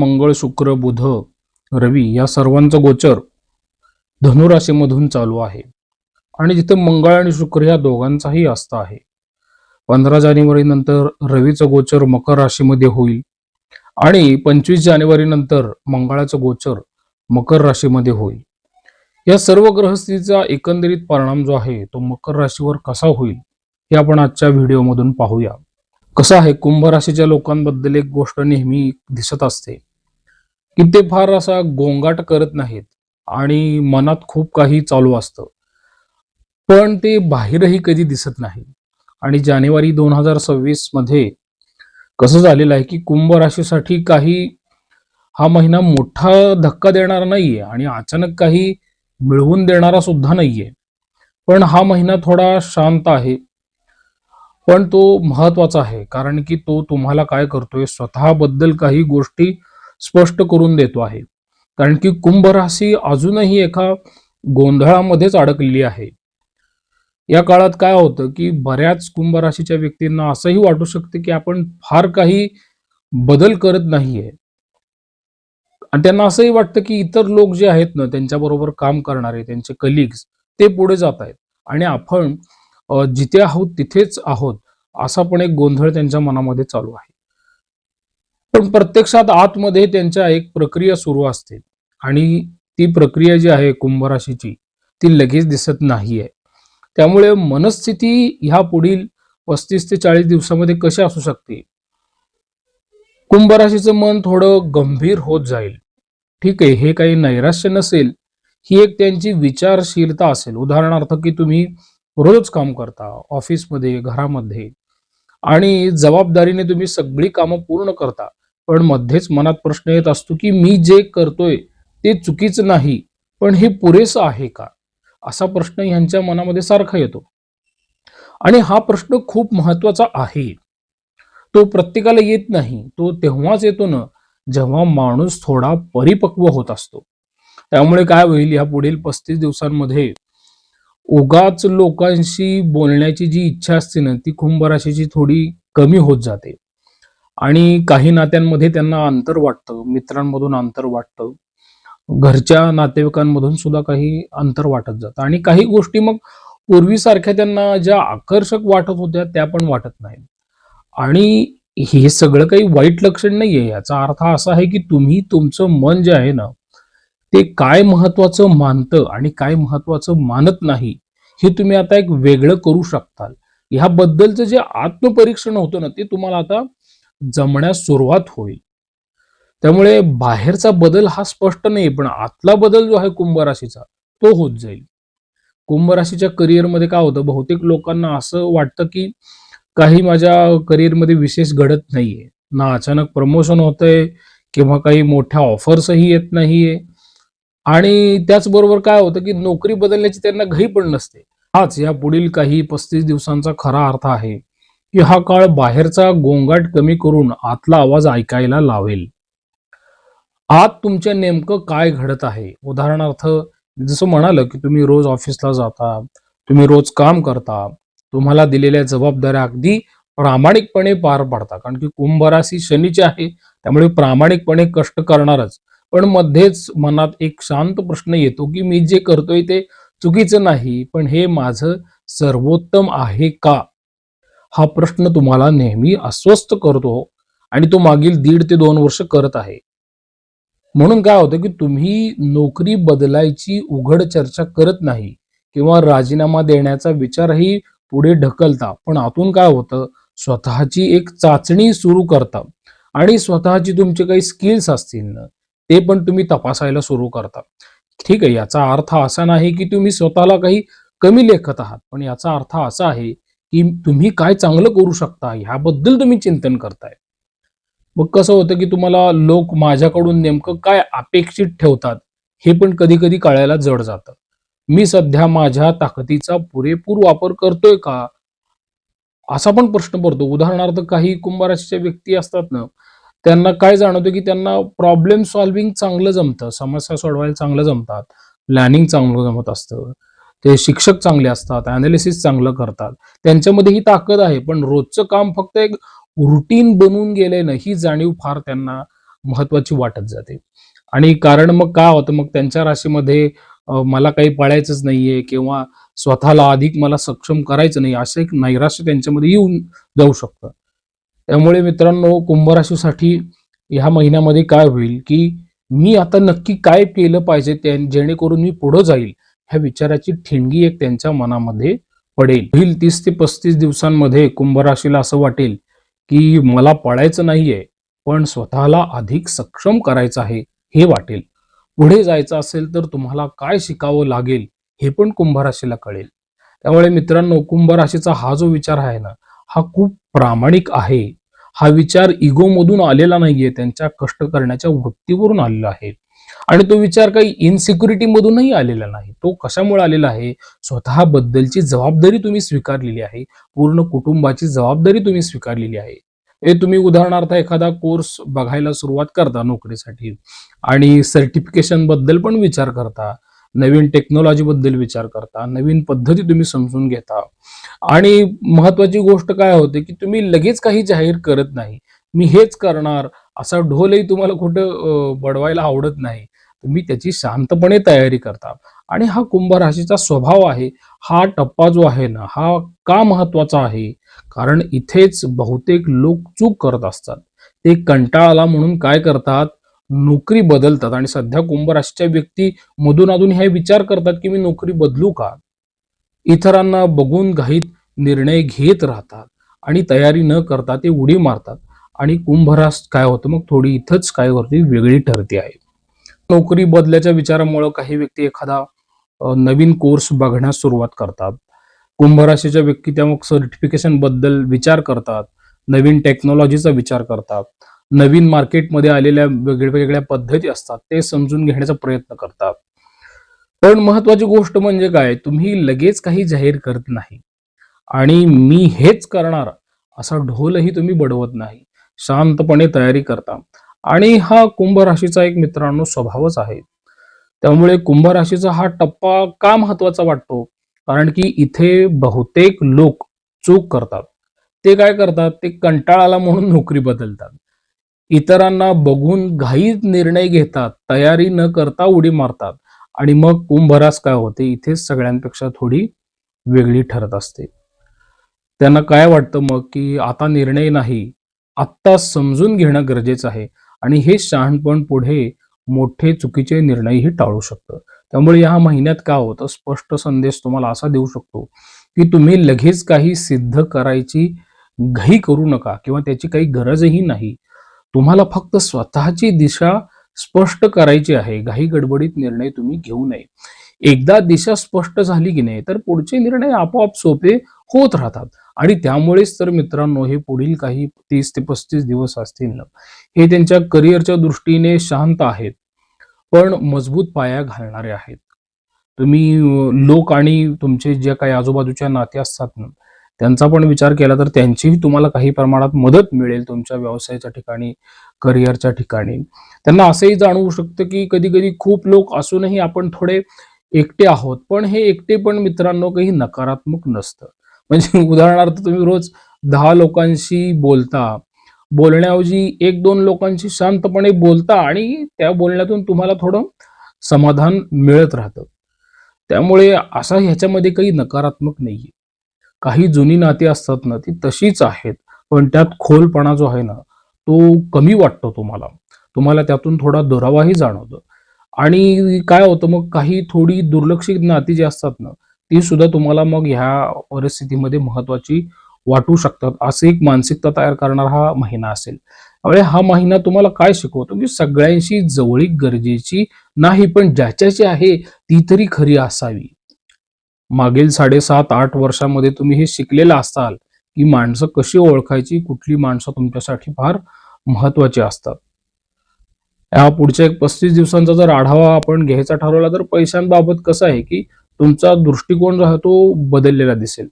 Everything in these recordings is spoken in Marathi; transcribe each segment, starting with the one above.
मंगळ शुक्र बुध रवी या सर्वांचं गोचर धनुराशीमधून चालू आहे. आणि जिथे मंगळ आणि शुक्र या दोघांचाही असता आहे. पंधरा जानेवारी नंतर रवीचं गोचर मकर राशीमध्ये होईल. आणि पंचवीस जानेवारी नंतर मंगळाचं गोचर मकर राशीमध्ये होईल. या सर्व ग्रहस्थीचा एकंदरीत परिणाम जो आहे तो मकर राशीवर कसा होईल हे आपण आजच्या व्हिडिओमधून पाहूया. कसं आहे कुंभ राशीच्या लोकांबद्दल एक गोष्ट नेहमी दिसत असते की ते फार असा गोंगाट करत नाहीत आणि मनात खूप काही चालू असतं. पण ते बाहेरही कधी दिसत नाही. आणि जानेवारी दोन हजार सव्वीसमध्ये कसं झालेलं आहे की कुंभ राशीसाठी काही हा महिना मोठा धक्का देणारा नाहीये आणि अचानक काही मिळवून देणारा सुद्धा नाहीये. पण हा महिना थोडा शांत आहे. पण तो महत्त्वाचा आहे कारण की तो तुम्हाला काय करतोय स्वतःबद्दल काही गोष्टी स्पष्ट करून देतो आहे. कारण की कुंभ राशी अजूनही एका गोंधळामध्येच अडकलेली आहे. या काळात काय होतं की बऱ्याच कुंभ राशीच्या व्यक्तींना असंही वाटू शकते की आपण फार काही बदल करत नाहीये. आणि त्यांना असंही वाटतं की इतर लोक जे आहेत ना त्यांच्याबरोबर काम करणारे त्यांचे कलिग्स ते पुढे जात आहेत. आणि आपण जिथे आहोत तिथेच आहोत असा पण एक गोंधळ त्यांच्या मनामध्ये चालू आहे. पण प्रत्यक्षात आतमध्ये त्यांच्या एक प्रक्रिया सुरू असते आणि ती प्रक्रिया जी आहे कुंभ राशीची ती लगेच दिसत नाहीये. त्यामुळे मनस्थिती ह्या पुढील पस्तीस ते चाळीस दिवसामध्ये कशी असू शकते? कुंभ राशीचं मन थोडं गंभीर होत जाईल. ठीक आहे हे काही नैराश्य नसेल ही एक त्यांची विचारशीलता असेल. उदाहरणार्थ की तुम्ही रोज काम करता ऑफिसमध्ये घरामध्ये. आणि जबाबदारीने तुम्ही सगळी कामं पूर्ण करता पण मध्येच मनात प्रश्न येत असतो की मी जे करतोय ते चुकीचं नाही पण हे पुरेसं आहे का? असा प्रश्न ह्यांच्या मनामध्ये सारखा येतो. आणि हा प्रश्न खूप महत्त्वाचा आहे. तो प्रत्येकाला येत नाही तो तेव्हाच येतो ना जेव्हा माणूस थोडा परिपक्व होत असतो. त्यामुळे काय होईल या पुढील पस्तीस दिवसांमध्ये उगाच लोकांशी बोलण्याची जी इच्छा असते ना ती कुंभ राशीची थोडी कमी होत जाते. आणि काही नात्यांमध्ये त्यांना अंतर वाटतं मित्रांमधून अंतर वाटतं. घरच्या नातेवाईकांमधून सुद्धा काही अंतर वाटत जातं. आणि काही गोष्टी मग पूर्वीसारख्या त्यांना ज्या आकर्षक वाटत होत्या त्या पण वाटत नाहीत. आणि हे सगळं काही वाईट लक्षण नाहीये. याचा अर्थ असा आहे की तुम्ही तुमचं मन जे आहे ना ते काय महत्वाचं मानतं आणि काय महत्वाचं मानत नाही हे तुम्ही आता एक वेगळं करू शकताल. ह्याबद्दलचं जे आत्मपरीक्षण होतं ना ते तुम्हाला आता जमण्यास सुरुवात होईल. त्यामुळे बाहेरचा बदल हा स्पष्ट नाही पण आतला बदल जो आहे कुंभ राशीचा तो होत जाईल. कुंभ राशीच्या करिअरमध्ये काय होतं बहुतेक लोकांना असं वाटतं की काही माझ्या करिअरमध्ये विशेष घडत नाहीये. ना अचानक प्रमोशन होतंय किंवा काही मोठ्या ऑफर्सही येत नाहीये. आणि त्याचबरोबर काय होतं की नोकरी बदलण्याची त्यांना घाई पण नसते. हाच या पुढील काही पस्तीस दिवसांचा खरा अर्थ आहे की हा काळ बाहेरचा गोंगाट कमी करून आतला आवाज ऐकायला लावेल. आत तुमच्या नेमकं काय घडत आहे? उदाहरणार्थ जसं म्हणालं की तुम्ही रोज ऑफिसला जाता तुम्ही रोज काम करता तुम्हाला दिलेल्या जबाबदाऱ्या अगदी प्रामाणिकपणे पार पाडता. कारण की कुंभ राशी शनीची आहे त्यामुळे प्रामाणिकपणे कष्ट करणारच. पण मध्येच मनात एक शांत प्रश्न येतो की मी जे करतोय ते चुकीचं नाही पण हे माझं सर्वोत्तम आहे का? हा प्रश्न तुम्हाला नेहमी अस्वस्थ करतो आणि तो मागील दीड ते दोन वर्ष करत आहे. म्हणून काय होतं की तुम्ही नोकरी बदलायची उघड चर्चा करत नाही किंवा राजीनामा देण्याचा विचारही पुढे ढकलता पण आतून काय होतं स्वतःची एक चाचणी सुरू करता आणि स्वतःची तुमचे काही स्किल्स असतील ना ते पण तुम्ही तपासायला सुरू करता. ठीक आहे याचा अर्थ असा नाही की तुम्ही स्वतःला काही कमी लेखत आहात पण याचा अर्थ असा आहे की तुम्ही काय चांगलं करू शकता ह्याबद्दल तुम्ही चिंतन करताय. मग कसं होतं की तुम्हाला लोक माझ्याकडून नेमकं काय अपेक्षित ठेवतात हे पण कधी कधी कळायला जड जातं. मी सध्या माझ्या ताकदीचा पुरेपूर वापर करतोय का? असा पण प्रश्न पडतो. उदाहरणार्थ काही कुंभाराशीच्या व्यक्ती असतात ना त्यांना काय जाणवतं की त्यांना प्रॉब्लेम सॉल्विंग चांगलं जमतं समस्या सोडवायला चांगलं जमतात प्लॅनिंग चांगलं जमत असतं ते शिक्षक चांगले असतात अनालिसिस चांगलं करतात. त्यांच्यामध्ये ही ताकद आहे पण रोजचं काम फक्त एक रुटीन बनून गेले ना ही जाणीव फार त्यांना महत्वाची वाटत जाते. आणि कारण मग काय होतं मग त्यांच्या राशीमध्ये मला काही पाळायचंच नाहीये किंवा स्वतःला अधिक मला सक्षम करायचं नाही असं एक नैराश्य त्यांच्यामध्ये येऊन जाऊ शकतं. त्यामुळे मित्रांनो कुंभराशीसाठी ह्या महिन्यामध्ये काय होईल की मी आता नक्की काय केलं पाहिजे त्या जेणेकरून मी पुढं जाईल ह्या विचाराची ठिणगी एक त्यांच्या मनामध्ये पडेल. पुढील तीस ते पस्तीस दिवसांमध्ये कुंभराशीला असं वाटेल की मला पळायचं नाहीये पण स्वतःला अधिक सक्षम करायचं आहे हे वाटेल. पुढे जायचं असेल तर तुम्हाला काय शिकावं लागेल हे पण कुंभराशीला कळेल. त्यामुळे मित्रांनो कुंभराशीचा हा जो विचार आहे ना हा खूप प्रामाणिक आहे. हा विचार इगो मधून आलेला नाहीये. त्यांच्या कष्ट करण्याच्या वृत्तीवरून आलेला आहे. आणि तो विचार काही इनसिक्युरिटी मधूनही आलेला नाही. तो कशामुळे आलेला आहे? स्वतःबद्दलची जबाबदारी तुम्ही स्वीकारलेली आहे. पूर्ण कुटुंबाची जबाबदारी तुम्ही स्वीकारलेली आहे. हे तुम्ही उदाहरणार्थ एखादा कोर्स बघायला सुरुवात करता नोकरीसाठी आणि सर्टिफिकेशनबद्दल पण विचार करता. नवीन टेक्नॉलॉजी बद्दल विचार करता. नवीन पद्धती तुम्ही समजून घेता. आणि महत्वाची गोष्ट काय होते की तुम्ही लगेच काही जाहीर करत नाही. मी हेच करणार असा ढोलही तुम्हाला कुठं बडवायला आवडत नाही. तुम्ही त्याची शांतपणे तयारी करता. आणि हा कुंभ राशीचा स्वभाव आहे हा टप्पा जो आहे ना हा का महत्त्वाचा आहे? कारण इथेच बहुतेक लोक चूक करत असतात. ते कंटाळाला म्हणून काय करतात? नोकरी बदलतात. आणि सध्या कुंभ राशीच्या व्यक्ती मधून अधून हे विचार करतात की मी नोकरी बदलू का? इतरांना बघून घाईत निर्णय घेत राहतात आणि तयारी न करता ते उडी मारतात. आणि कुंभरास काय होतं? मग थोडी इथंच काय वरती वेगळी ठरते आहे. नोकरी बदल्याच्या विचारामुळे काही व्यक्ती एखादा नवीन कोर्स बघण्यास सुरुवात करतात. कुंभराशीच्या व्यक्ती त्या मग सर्टिफिकेशनबद्दल विचार करतात. नवीन टेक्नॉलॉजीचा विचार करतात. नवीन मार्केटमध्ये आलेल्या वेगवेगळ्या पद्धती असतात. ते समजून घेण्याचा प्रयत्न करतात. पण महत्वाची गोष्ट म्हणजे काय? तुम्ही लगेच काही जाहीर करत नाही. आणि मी हेच करणार असा ढोलही तुम्ही बडवत नाही. शांतपणे तयारी करता. आणि हा कुंभ राशीचा एक मित्रांनो स्वभावच आहे. त्यामुळे कुंभ राशीचा हा टप्पा का महत्त्वाचा वाटतो? कारण की इथे बहुतेक लोक चूक करतात. ते काय करतात? ते कंटाळाला म्हणून नोकरी बदलतात. इतरांना बघून घाईत निर्णय घेतात. तयारी न करता उडी मारतात. आणि मग कुंभरास काय होते? इथेच सगळ्यांपेक्षा थोडी वेगळी ठरत असते. त्यांना काय वाटतं मग की आता निर्णय नाही आत्ता समजून घेणं गरजेचं आहे आणि हे शहाणपण पुढे मोठे चुकीचे निर्णयही टाळू शकतं. त्यामुळे या महिन्यात काय होतं? स्पष्ट संदेश तुम्हाला असा देऊ शकतो की तुम्ही लगेच काही सिद्ध करायची घाई करू नका किंवा त्याची काही गरजही नाही. तुम्हाला फक्त स्वतःची दिशा स्पष्ट करायची आहे. घाई गडबडीत निर्णय तुम्ही घेऊ नये. एकदा दिशा स्पष्ट झाली की नाही तर पुढचे निर्णय आपोआप सोपे होत राहतात. आणि त्यामुळेच तर मित्रांनो हे पुढील काही तीस ते पस्तीस दिवस असतील ना. हे त्यांच्या करिअरच्या दृष्टीने शांत आहेत. पण मजबूत पाया घालणारे आहेत. तुम्ही लोक आणि तुमचे जे काही आजूबाजूच्या नाते असतात ना त्यांचा पण विचार केला तर त्यांचीही तुम्हाला काही प्रमाणात मदत मिळेल तुमच्या व्यवसायाच्या ठिकाणी करिअरच्या ठिकाणी. त्यांना असंही जाणवू शकतं की कधी कधी खूप लोक असूनही आपण थोडे एकटे आहोत पण हे एकटे पण मित्रांनो काही नकारात्मक नसतं. म्हणजे उदाहरणार्थ तुम्ही रोज दहा लोकांशी बोलता बोलण्याऐवजी एक दोन लोकांशी शांतपणे बोलता आणि त्या बोलण्यातून तुम्हाला थोडं समाधान मिळत राहतं. त्यामुळे असा ह्याच्यामध्ये काही नकारात्मक नाहीये. काही जुनी नाती असतात ना ती तशीच आहेत. पण त्यात खोलपणा जो आहे ना तो कमी वाटतो तुम्हाला. तुम्हाला त्यातून थोडा दुरावाही जाणवतो. आणि काय होतं मग काही थोडी दुर्लक्षित नाती जी असतात ना ती सुद्धा तुम्हाला मग ह्या परिस्थितीमध्ये महत्वाची वाटू शकतात. असे एक मानसिकता तयार करणारा हा महिना असेल. त्यामुळे हा महिना तुम्हाला काय शिकवतो? की सगळ्यांशी जवळीक गरजेची नाही पण ज्याच्याची आहे ती तरी खरी असावी. मागील साडेसात आठ वर्षामध्ये तुम्ही हे शिकलेलं असाल की माणसं कशी ओळखायची कुठली माणसं तुमच्यासाठी फार महत्वाची असतात? या पुढच्या एक पस्तीस दिवसांचा जर आढावा आपण घ्यायचा ठरवला तर पैशांबाबत कसं आहे की तुमचा दृष्टिकोन राहतो बदललेला दिसेल.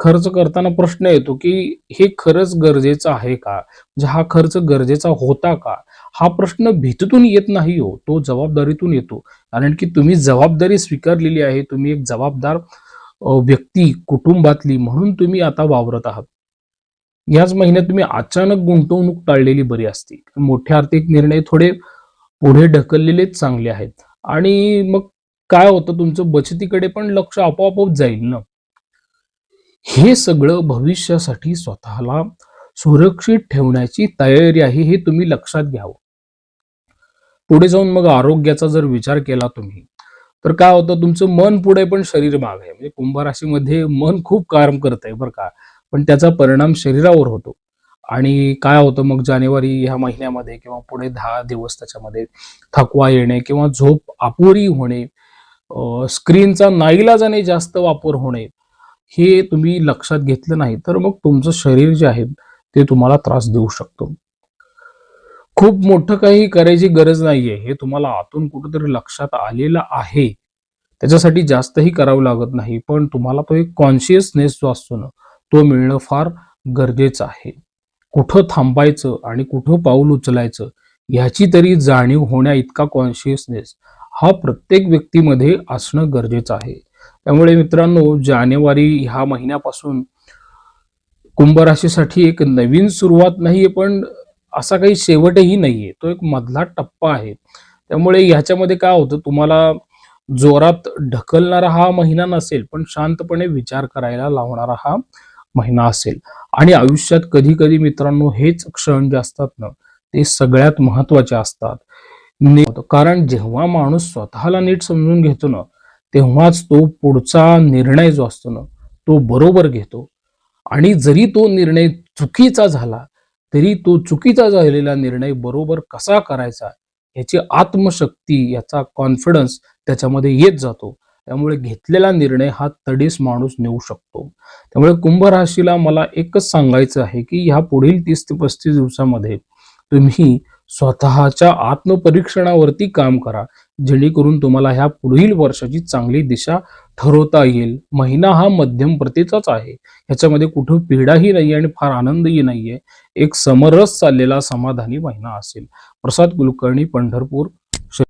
खर्च करताना प्रश्न येतो की हे खरंच गरजेचं आहे का? म्हणजे हा खर्च गरजेचा होता का? हा प्रश्न भीतीतून येत नाही हो तो जबाबदारीतून येतो. कारण की तुम्ही जबाबदारी स्वीकारलेली आहे तुम्ही एक जबाबदार व्यक्ती कुटुंबातली म्हणून तुम्ही आता वावरत आहात. याच महिन्यात तुम्ही अचानक गुंतवणूक टाळलेली बरी असते. मोठे आर्थिक निर्णय थोडे पुढे ढकललेलेच चांगले आहेत. आणि मग काय होतं तुमचं बचतीकडे पण लक्ष आपोआपच जाईल ना? हे सगळं भविष्यासाठी स्वतःला सुरक्षित ठेवण्याची तयारी आहे हे तुम्ही लक्षात घ्यावं. पुढे जाऊन मग आरोग्याचा जर विचार केला तुम्ही तर काय होतं तुमचं मन पुढे पण शरीर माग आहे. म्हणजे कुंभ राशीमध्ये मन खूप काम करत आहे बरं का पण त्याचा परिणाम शरीरावर होतो. आणि काय होतं मग जानेवारी ह्या महिन्यामध्ये किंवा पुढे दहा दिवस त्याच्यामध्ये थकवा येणे किंवा झोप अपुरी होणे स्क्रीनचा नाईलाजाने जास्त वापर होणे हे तुम्ही लक्षात घेतलं नाही तर मग तुमचं शरीर जे आहे ते तुम्हाला त्रास देऊ शकतो. खूप मोठं काही करायची गरज नाहीये हे तुम्हाला आतून कुठंतरी लक्षात आलेलं आहे. त्याच्यासाठी जास्तही करावं लागत नाही पण तुम्हाला तो एक कॉन्शियसनेस जो असतो ना तो मिळणं फार गरजेचं आहे. कुठं थांबायचं आणि कुठं पाऊल उचलायचं ह्याची तरी जाणीव होण्या इतका कॉन्शियसनेस हा प्रत्येक व्यक्तीमध्ये असणं गरजेचं आहे. त्यामुळे मित्रांनो जानेवारी ह्या महिन्यापासून कुंभ राशीसाठी एक नवीन सुरुवात नाहीये पण असा काही शेवटही नाहीये. तो एक मधला टप्पा आहे. त्यामुळे ह्याच्यामध्ये काय होतं तुम्हाला जोरात ढकलणारा हा महिना नसेल पण शांतपणे विचार करायला लावणारा हा महिना असेल. आणि आयुष्यात कधी कधी मित्रांनो हेच क्षण जे असतात ना ते सगळ्यात महत्त्वाचे असतात. कारण जेव्हा माणूस स्वतःला नीट समजून घेतो ना तेव्हाच तो पुढचा निर्णय जो असतो ना तो बरोबर घेतो. आणि जरी तो निर्णय चुकीचा झाला तरी तो चुकीचा झालेला निर्णय बरोबर कसा करायचा याची आत्मशक्ती याचा कॉन्फिडन्स त्याच्यामध्ये येत जातो. त्यामुळे घेतलेला निर्णय हा तडीस माणूस नेऊ शकतो. त्यामुळे कुंभ राशीला मला एकच सांगायचं आहे की ह्या पुढील तीस ते पस्तीस दिवसामध्ये तुम्ही स्वतःच्या आत्मपरीक्षणावरती काम करा. जेणेकरून तुम्हाला ह्या पुढील वर्षाची चांगली दिशा ठरवता येईल. महिना हा मध्यम प्रतीचाच आहे. ह्याच्यामध्ये कुठं पीडाही नाहीये आणि फार आनंदही नाहीये. एक समरस चाललेला समाधानी महिना असेल. प्रसाद कुलकर्णी पंढरपूर